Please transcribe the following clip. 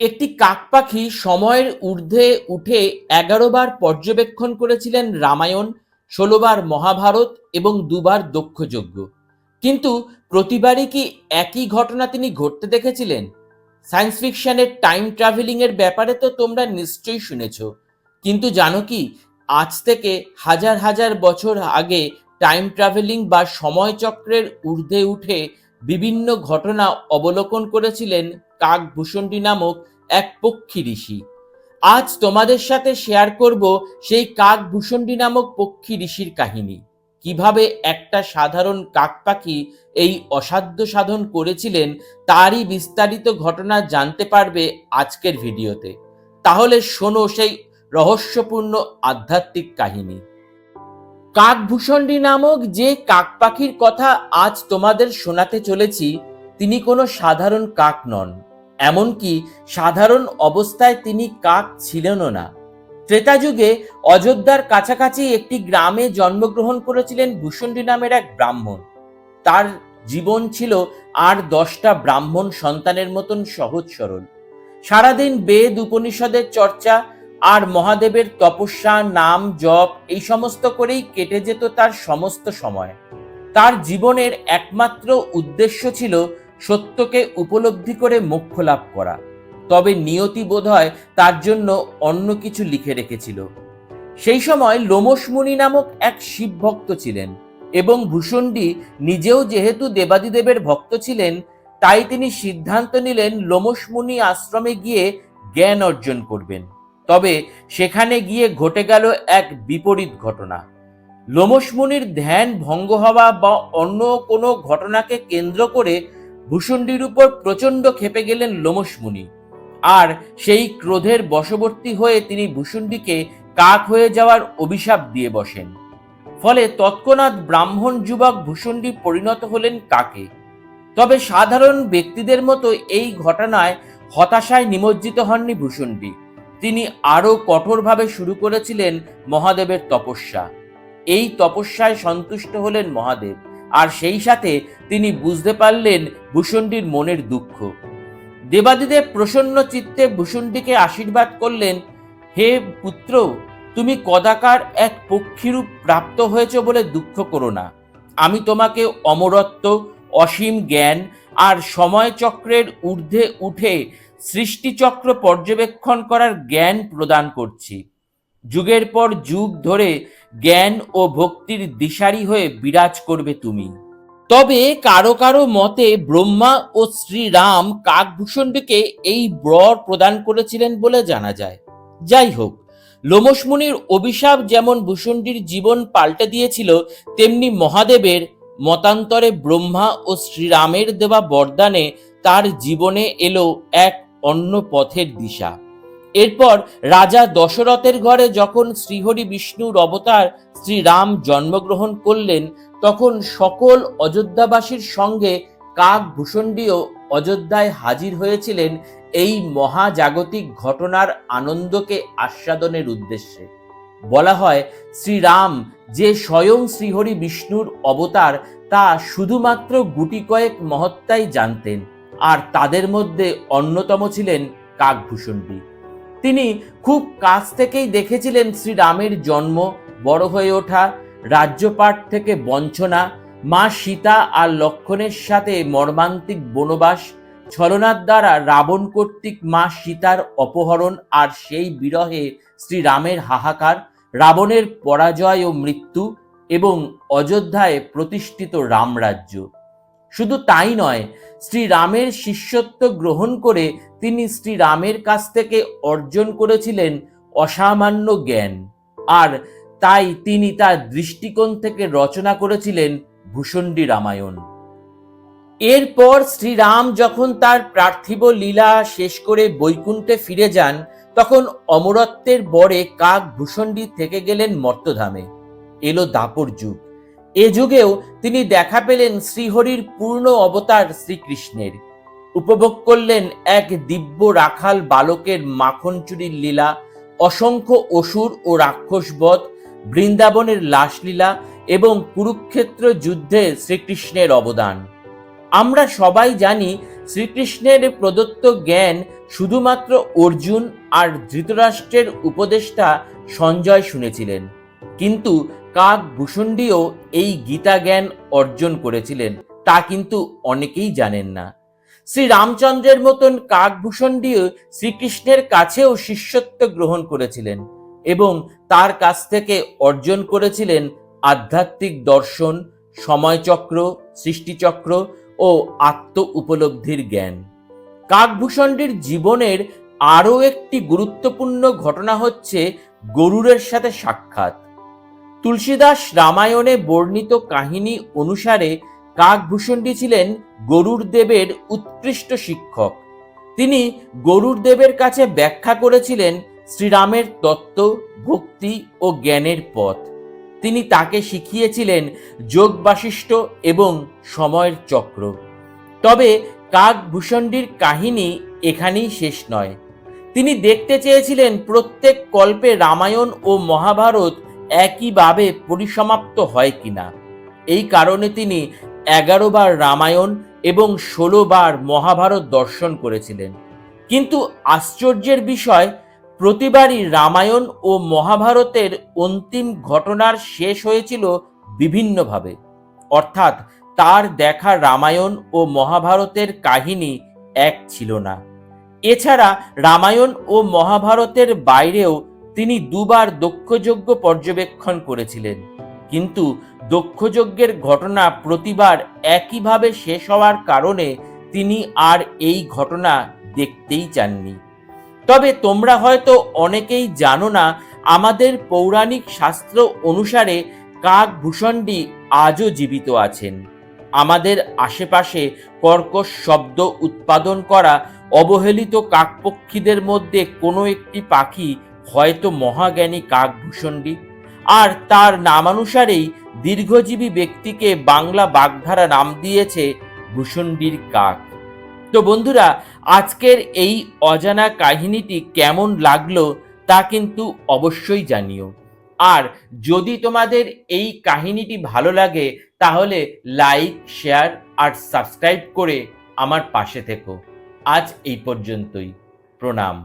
একটি কাক পাখি সময়ের ঊর্ধ্বে উঠে এগারো বার পর্যবেক্ষণ করেছিলেন রামায়ণ ষোলোবার মহাভারত এবং দুবার দক্ষযজ্ঞ। কিন্তু প্রতিবারই কি একই ঘটনা তিনি ঘটতে দেখেছিলেন? সায়েন্স ফিকশনের টাইম ট্রাভেলিংয়ের ব্যাপারে তো তোমরা নিশ্চয়ই শুনেছ। কিন্তু জানো কি, আজ থেকে হাজার হাজার বছর আগে টাইম ট্রাভেলিং বা সময়চক্রের ঊর্ধ্বে উঠে বিভিন্ন ঘটনা অবলোকন করেছিলেন কাকভূষণ্ডী নামক এক পক্ষী ঋষি। আজ তোমাদের সাথে শেয়ার করব সেই কাকভূষণ্ডী নামক পক্ষী ঋষির কাহিনী। কীভাবে একটা সাধারণ কাক পাখি এই অসাধ্য সাধন করেছিলেন তারই বিস্তারিত ঘটনা জানতে পারবে আজকের ভিডিওতে। তাহলে শোনো সেই রহস্যপূর্ণ আধ্যাত্মিক কাহিনী। কাকভূষণ্ডী নামক যে কাক পাখির কথা আজ তোমাদের শোনাতে চলেছি, তিনি কোনো সাধারণ কাক নন। এমনকি সাধারণ অবস্থায় তিনি কাক ছিলেনও না। ত্রেতা যুগে অযোধ্যার কাছাকাছি একটি গ্রামে জন্মগ্রহণ করেছিলেন ভূষণ্ডী নামের এক ব্রাহ্মণ। তার জীবন ছিল আর দশটা ব্রাহ্মণ সন্তানের মতন সহজ সরল। সারাদিন বেদ, উপনিষদের চর্চা আর মহাদেবের তপস্যা, নাম, জপ এই সমস্ত করেই কেটে যেত তার সমস্ত সময়। তার জীবনের একমাত্র উদ্দেশ্য ছিল সত্যকে উপলব্ধি করে মোক্ষ লাভ করা। তবে নিয়তি বোধহয় তার জন্য অন্য কিছু লিখে রেখেছিল। সেই সময় লোমস মুনি নামক এক শিব ভক্ত ছিলেন এবং ভূষণ্ডী নিজেও যেহেতু দেবাদিদেবের ভক্ত ছিলেন, তাই তিনি সিদ্ধান্ত নিলেন লোমস মুনি আশ্রমে গিয়ে জ্ঞান অর্জন করবেন। তবে সেখানে গিয়ে ঘটে গেল এক বিপরীত ঘটনা। লোমস মুনির ধ্যান ভঙ্গ হওয়া বা অন্য কোনো ঘটনাকে কেন্দ্র করে ভূষণ্ডীর উপর প্রচণ্ড ক্ষেপে গেলেন লোমস মুনি। আর সেই ক্রোধের বশবর্তী হয়ে তিনি ভূষণ্ডীকে কাক হয়ে যাওয়ার অভিশাপ দিয়ে বসেন। ফলে তৎক্ষণাৎ ব্রাহ্মণ যুবক ভূষণ্ডী পরিণত হলেন কাকে। তবে সাধারণ ব্যক্তিদের মতো এই ঘটনায় হতাশায় নিমজ্জিত হননি ভূষণ্ডী তিনি আরও কঠোরভাবে শুরু করেছিলেন মহাদেবের তপস্যা। এই তপস্যায় সন্তুষ্ট হলেন মহাদেব। আর সেই সাথে তিনি বুঝতে পারলেন ভূষণ্ডীর মনের দুঃখ। দেবাদিদেব প্রসন্ন চিত্তে ভূষণ্ডীকে আশীর্বাদ করলেন, হে পুত্র, তুমি কদাকার এক পক্ষীরূপ প্রাপ্ত হয়েছ বলে দুঃখ করো না। আমি তোমাকে অমরত্ব, অসীম জ্ঞান আর সময়চক্রের ঊর্ধ্বে উঠে সৃষ্টিচক্র পর্যবেক্ষণ করার জ্ঞান প্রদান করছি। যুগের পর যুগ ধরে জ্ঞান ও ভক্তির দিশারি হয়ে বিরাজ করবে তুমি। তবে কারও কারও মতে ব্রহ্মা ও শ্রীরাম কাকভূষণ্ডকে এই বর প্রদান করেছিলেন বলে জানা যায়। যাই হোক লোমসমুনির অভিশাপ যেমন ভূষণ্ডীর জীবন পাল্টে দিয়েছিল, তেমনি মহাদেবের মতান্তরে ব্রহ্মা ও শ্রীরামের দেওয়া বরদানে তার জীবনে এলো এক অন্য পথের দিশা। এরপর রাজা দশরথের ঘরে যখন শ্রীহরি বিষ্ণুর অবতার শ্রীরাম জন্মগ্রহণ করলেন, তখন সকল অযোধ্যাবাসীর সঙ্গে কাক ভূষণ্ডীও অযোধ্যায় হাজির হয়েছিলেন এই মহাজাগতিক ঘটনার আনন্দকে আস্বাদনের উদ্দেশ্যে। বলা হয়, শ্রীরাম যে স্বয়ং শ্রীহরি বিষ্ণুর অবতার, তা শুধুমাত্র গুটি কয়েক মহত্তাই জানতেন, আর তাদের মধ্যে অন্যতম ছিলেন কাকভূষণ্ডী তিনি খুব কাছ থেকেই দেখেছিলেন শ্রীরামের জন্ম, বড় হয়ে ওঠা রাজ্যপাট থেকে বঞ্চনা, মা সীতা আর লক্ষণের সাথে মর্মান্তিক বনবাস, ছলনার দ্বারা রাবণ কর্তৃক মা সীতার অপহরণ আর সেই বিরহে শ্রীরামের হাহাকার, রাবণের পরাজয় ও মৃত্যু এবং অযোধ্যায় প্রতিষ্ঠিত রামরাজ্য। শুধু তাই নয়, শ্রীরামের শিষ্যত্ব গ্রহণ করে তিনি শ্রীরামের কাছ থেকে অর্জন করেছিলেন অসামান্য জ্ঞান। আর তাই তিনি তার দৃষ্টিকোণ থেকে রচনা করেছিলেন ভূষণ্ডী রামায়ণ। এরপর শ্রীরাম যখন তার পার্থিব লীলা শেষ করে বৈকুণ্ঠে ফিরে যান, তখন অমরত্বের বরে কাক ভূষণ্ডী থেকে গেলেন মর্তধামে। এলো দাপর যুগ। এ যুগেও তিনি দেখা পেলেন শ্রীহরির পূর্ণ অবতার শ্রীকৃষ্ণের। উপভোগ করলেন এক দিব্য রাখাল বালকের মাখন চুরির লীলা, অসংখ্য অসুর ও রাক্ষসবধ বৃন্দাবনের লাশলীলা এবং কুরুক্ষেত্র যুদ্ধে শ্রীকৃষ্ণের অবদান। আমরা সবাই জানি শ্রীকৃষ্ণের প্রদত্ত জ্ঞান শুধুমাত্র অর্জুন আর ধৃতরাষ্ট্রের উপদেষ্টা সঞ্জয় শুনেছিলেন। কিন্তু কাক ভূষণ্ডিও এই গীতা জ্ঞান অর্জন করেছিলেন, তা কিন্তু অনেকেই জানেন না। শ্রী রামচন্দ্রের মতন কাকভূষণ্ডিও শ্রীকৃষ্ণের কাছেও শিষ্যত্ব গ্রহণ করেছিলেন এবং তার কাছ থেকে অর্জন করেছিলেন আধ্যাত্মিক দর্শন, সময়চক্র, সৃষ্টিচক্র ও আত্ম উপলব্ধির জ্ঞান। কাকভূষণ্ডীর জীবনের আরও একটি গুরুত্বপূর্ণ ঘটনা হচ্ছে গরুরের সাথে সাক্ষাৎ। তুলসীদাস রামায়ণে বর্ণিত কাহিনী অনুসারে কাকভূষণ্ডী ছিলেন গরুর দেবের উৎকৃষ্ট শিক্ষক। তিনি গরুর দেবের কাছে ব্যাখ্যা করেছিলেন শ্রীরামের তত্ত্ব, ভক্তি ও জ্ঞানের পথ। তিনি তাকে শিখিয়েছিলেন যোগ বাশিষ্ঠ এবং সময়ের চক্র। তবে কাকভূষণ্ডীর কাহিনী এখানেই শেষ নয়। তিনি দেখতে চেয়েছিলেন প্রত্যেক কল্পে রামায়ণ ও মহাভারত একইভাবে পরিসমাপ্ত হয় কিনা? এই কারণে তিনি এগারো বার রামায়ণ এবং ষোলো বার মহাভারত দর্শন করেছিলেন। কিন্তু আশ্চর্যের বিষয়, প্রতিবারই রামায়ণ ও মহাভারতের অন্তিম ঘটনার শেষ হয়েছিল বিভিন্নভাবে। অর্থাৎ তার দেখা রামায়ণ ও মহাভারতের কাহিনী এক ছিল না। এছাড়া রামায়ণ ও মহাভারতের বাইরেও তিনি দুবার দক্ষযজ্ঞ পর্যবেক্ষণ করেছিলেন। কিন্তু দক্ষযজ্ঞের ঘটনা প্রতিবার একইভাবে শেষ হওয়ার কারণে তিনি আর এই ঘটনা দেখতেই চাননি। তবে তোমরা হয়তো অনেকেই জানো না, আমাদের পৌরাণিক শাস্ত্র অনুসারে কাকভূষণ্ডী আজও জীবিত আছেন। আমাদের আশেপাশে কর্কশ শব্দ উৎপাদন করা অবহেলিত কাকপক্ষীদের মধ্যে কোনো একটি পাখি হয়তো মহাজ্ঞানী কাকভূষণ্ডী আর তার নামানুসারেই দীর্ঘজীবী ব্যক্তিকে বাংলা বাগধারা নাম দিয়েছে ভূষণ্ডীর কাক। তো বন্ধুরা, আজকের এই অজানা কাহিনীটি কেমন লাগল তা কিন্তু অবশ্যই জানিও। আর যদি তোমাদের এই কাহিনীটি ভালো লাগে, তাহলে লাইক, শেয়ার আর সাবস্ক্রাইব করে আমার পাশে থেকো। আজ এই পর্যন্তই। প্রণাম।